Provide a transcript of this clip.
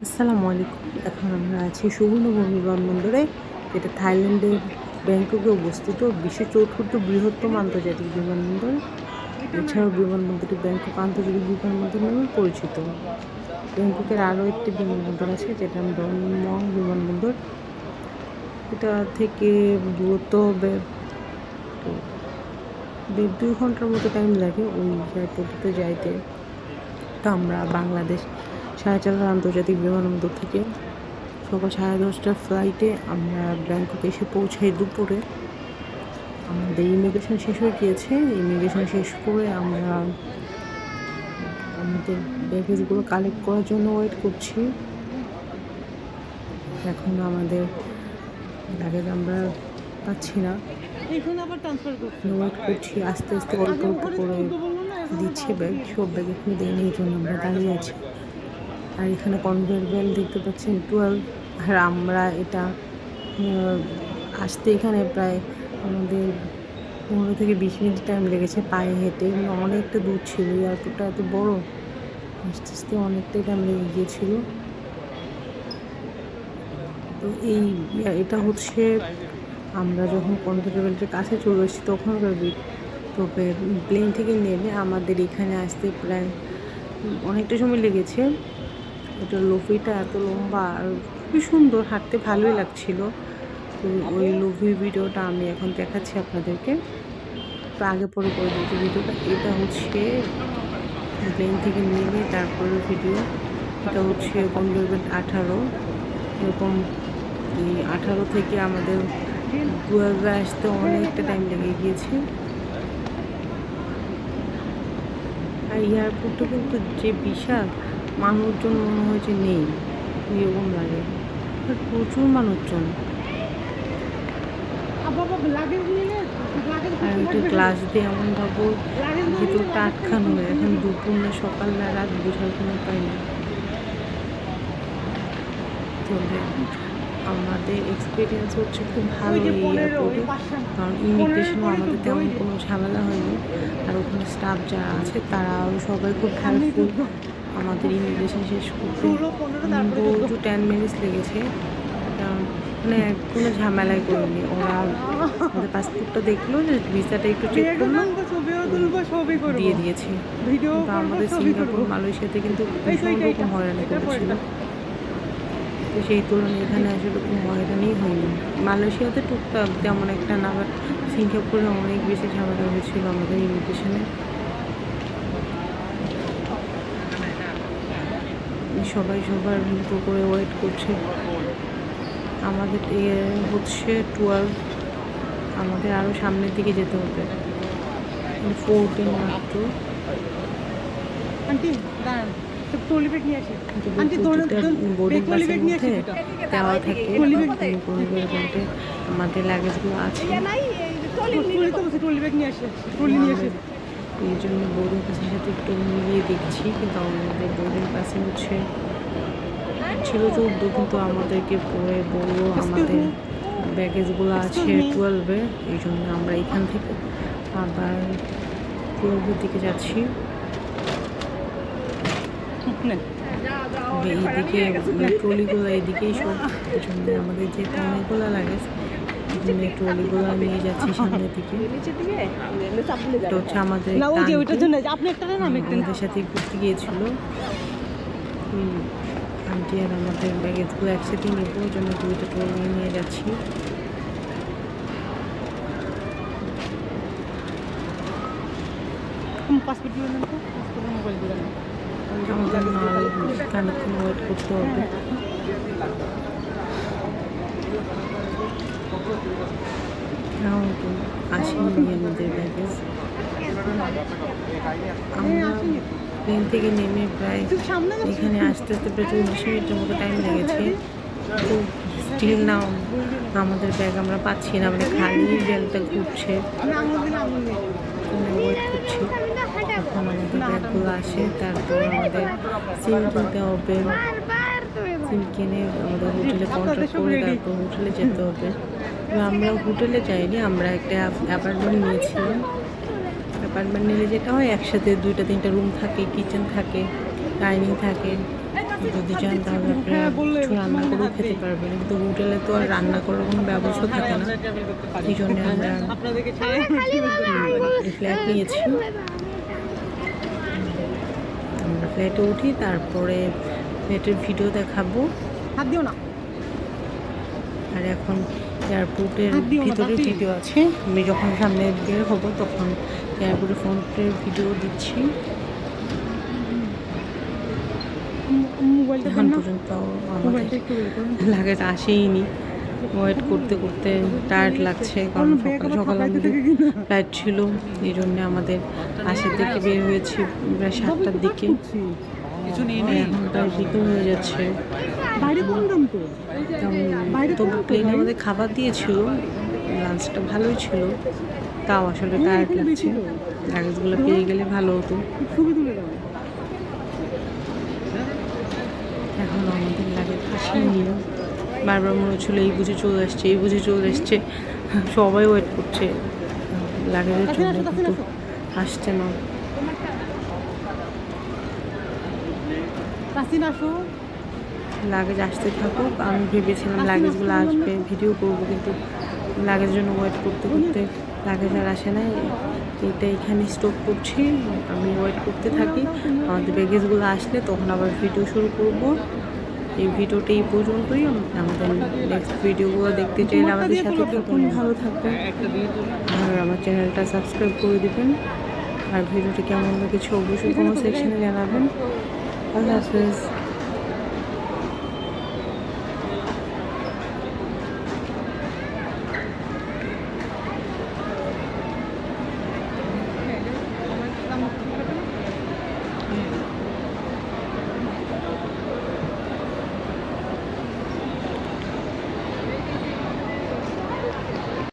আসসালামু আলাইকুম। এখন আমরা আছি সুবর্ণভূমি বিমানবন্দরে যেটা থাইল্যান্ডের ব্যাংককে অবস্থিত বিশ্বের চতুর্থ বৃহত্তম আন্তর্জাতিক বিমানবন্দর। এছাড়াও বিমানবন্দরটি ব্যাংকক আন্তর্জাতিক বিমানবন্দর নামে পরিচিত। ব্যাংককের আরও একটি বিমানবন্দর আছে যেটা নাম বিমানবন্দর। এটা থেকে দূরত্ব দেড় দুই ঘণ্টার মতো টাইম লাগে ওই এয়ারপোর্টে যাইতে। তো আমরা বাংলাদেশ শাহজালাল আন্তর্জাতিক বিমানবন্দর থেকে সকাল সাড়ে দশটার ফ্লাইটে আমরা ব্যাংককে এসে পৌঁছাই দুপুরে। আমাদের ইমিগ্রেশন শেষ হয়ে গিয়েছে। ইমিগ্রেশন শেষ করে আমরা আমাদের ব্যাগেজগুলো কালেক্ট করার জন্য ওয়েট করছি। এখন আমাদের ব্যাগেজ আমরা পাচ্ছি না। ওয়েট করছি। আস্তে আস্তে অল্প অল্প করে দিচ্ছে ব্যাগ সব ব্যাগ এখানে দেয়নি এই জন্য আমরা দাঁড়িয়ে আছি। আর এখানে কনভেয়ার বেল্ট দেখতে পাচ্ছেন টুয়েলভ। আর আমরা এটা আসতে এখানে প্রায় আমাদের পনেরো থেকে বিশ মিনিট টাইম লেগেছে পায়ে হেঁটে। অনেকটা দূর ছিল এয়ারপোর্টটা এত বড়। আস্তে আস্তে অনেকটাই টাইম লেগে গিয়েছিল। তো এই, এটা হচ্ছে আমরা যখন কনভেয়ার বেল্টের কাছে চলে এসেছি তখনকার ভিড় তো প্লেন থেকে নেমে আমাদের এখানে আসতে প্রায় অনেকটা সময় লেগেছে। এটা লোভিটা এত লম্বা আর খুবই সুন্দর, হাঁটতে ভালোই লাগছিল। তো ওই লোভি ভিডিওটা আমি এখন দেখাচ্ছি আপনাদেরকে। তো আগে পরে করে দিয়েছি ভিডিওটা এটা হচ্ছে প্লেন থেকে নিয়ে তারপরে ভিডিও। এটা হচ্ছে কনভেরবেট আঠারো। এরকম আঠারো থেকে আমাদের টুয়েলভে আসতে অনেকটা টাইম লেগে গিয়েছে। আর এয়ারপোর্টটা কিন্তু যে বিশাল মানুষজন মনে হয় যে নেই এরকম লাগে। প্রচুর মানুষজন। আর গ্লাস দিয়ে এমন ভাবো ভিতরটা আটকানো হয় এখন দুপুর না সকাল না রাত বোঝার কোনো উপায় নেই। তবে আমাদের এক্সপিরিয়েন্স হচ্ছে খুব ভালো এই এয়ারপোর্টে কারণ ইমিগ্রেশনও আমাদের তেমন কোনো ঝামেলা হয়নি। আর ওখানে স্টাফ যারা আছে তারাও সবাই খুব হেল্পফুল আমাদের ইমিগ্রেশন শেষ করতে টু টেন মিনিটস লেগেছে। মানে কোনো ঝামেলাই করিনি। ওরা আমাদের পাসপোর্টটা দেখল যে ভিসাটা একটু চেক করল। দিয়ে দিয়েছে। আমাদের সিঙ্গাপুর মালয়েশিয়াতে কিন্তু ভীষণ রকম হয়রানি করেছিল। তো সেই তুলনায় এখানে আসলে কোনো হয়রানি হয়নি। মালয়েশিয়াতে টুকটাক তেমন একটা না বাট সিঙ্গাপুরে অনেক বেশি ঝামেলা হয়েছিল আমাদের ইমিগ্রেশনে সবাই সবার মতো করে ওয়েট করছে। আমাদের হচ্ছে টুয়েলভ আমাদের আরও সামনের দিকে যেতে হবে। ফোরটিন মাত্র। আন্টি দাঁড়ান ব্যাগ পরিবার বলতে আমাদের লাগেজগুলো আছে। তো এই জন্য বৌদির পাশের সাথে একটু মিলিয়ে দেখছি কিন্তু আমাদের বৌদির পাশে হচ্ছে ছিল চৌদ্দ কিন্তু আমাদেরকে পরে বলল আমাদের ব্যাগেজগুলো আছে টুয়েলভে এই জন্য আমরা এখান থেকে আবার টুয়েলভের দিকে যাচ্ছি নেন। এইদিকে ট্রলিগুলো এইদিকেই সব জন্য আমাদের যে অনেকগুলো লাগে ট্রলিগুলো নিয়ে যাচ্ছি সামনের দিকে। এটা হচ্ছে আমাদের আমাদের সাথে ঘুরতে গিয়েছিল। আন্টি আর আমাদের ব্যাগেজগুলো একসাথে নেব ওই জন্য দুইটা ট্রলি নিয়ে যাচ্ছি। পাসপোর্ট দিয়ে তো পাসপোর্টের মোবাইল আমাদের ওয়েট করতে হবে আসেনি আমাদের আমরা প্লেন থেকে নেমে প্রায়? এখানে আসতে আসতে মিনিটের টাইম লেগেছে স্টিল আমাদের ব্যাগ আমরা পাচ্ছি না মানে খালি ব্যাগটা ঘুরছে ওয়েট করছি আমাদের ব্যাগগুলো আসে তারপর আমাদের সিম কিনতে হবে। সিম কিনে আমাদের হোটেলে কন্ট্যাক্ট করে তারপর হোটেলে যেতে হবে। আমরা হোটেলে যাইনি আমরা একটা অ্যাপার্টমেন্ট নিয়েছিলাম। অ্যাপার্টমেন্ট নিলে যেটা হয় একসাথে দুইটা তিনটা রুম থাকে কিচেন থাকে ডাইনিং থাকে। যদি চান তাহলে আপনারা হ্যাঁ, কিছু রান্না তোমার করেও খেতে পারবেন কিন্তু হোটেলে তো আর রান্না করার কোনো ব্যবস্থা থাকে না। এই জন্য আমরা ফ্ল্যাট নিয়েছি। ফ্ল্যাটে উঠি তারপরে ফ্ল্যাটের ভিডিও দেখাবো। হাত দিও না। আর এখন এয়ারপোর্টের ভিতরে ভিডিও আছে। আমি যখন সামনে বের হব তখন এয়ারপোর্টের ফোনের ভিডিও দিচ্ছি। এখন পর্যন্ত বের করুন। লাগেজ আসেইনি। ওয়েট করতে করতে টায়ার্ড লাগছে কারণ সকাল সকাল আমাদের ফ্লাইট ছিল এই জন্যে আমাদের আশার দিকে বের হয়েছি প্রায় সাতটার দিকে। এখন প্রায় বিকেল হয়ে যাচ্ছে। তো? প্লেনে আমাদের খাবার দিয়েছিল লাঞ্চটা ভালোই ছিল তাও আসলে টায়ার্ড লাগছে। লাগেজগুলো পেয়ে গেলে ভালো হতো। এখন আমাদের লাগেজ আসেনি বারবার মনে হচ্ছিল এই বুঝে চলে আসছে এই বুঝে চলে আসছে। সবাই ওয়েট করছে। লাগেজের জন্য কিন্তু আসছে না। লাগেজ আসতে থাকুক আমি ভেবেছিলাম লাগেজগুলো আসবে ভিডিও করব কিন্তু লাগেজের জন্য ওয়েট করতে করতে লাগেজ আর আসে না এটা এখানে স্টপ করছি আমি ওয়েট করতে থাকি। আমাদের ব্যাগেজগুলো আসলে তখন আবার ভিডিও শুরু করব। এই ভিডিওটি এই পর্যন্তই। আমাদের নেক্সট ভিডিওগুলো দেখতে চাইলে আমাদের সাথে থাকুন। ভালো থাকবেন আর আমার চ্যানেলটা সাবস্ক্রাইব করে দেবেন। আর ভিডিওটি কেমন কিছু অবশ্যই কোনো সেকশনে জানাবেন। আল্লাহ হাফেজ।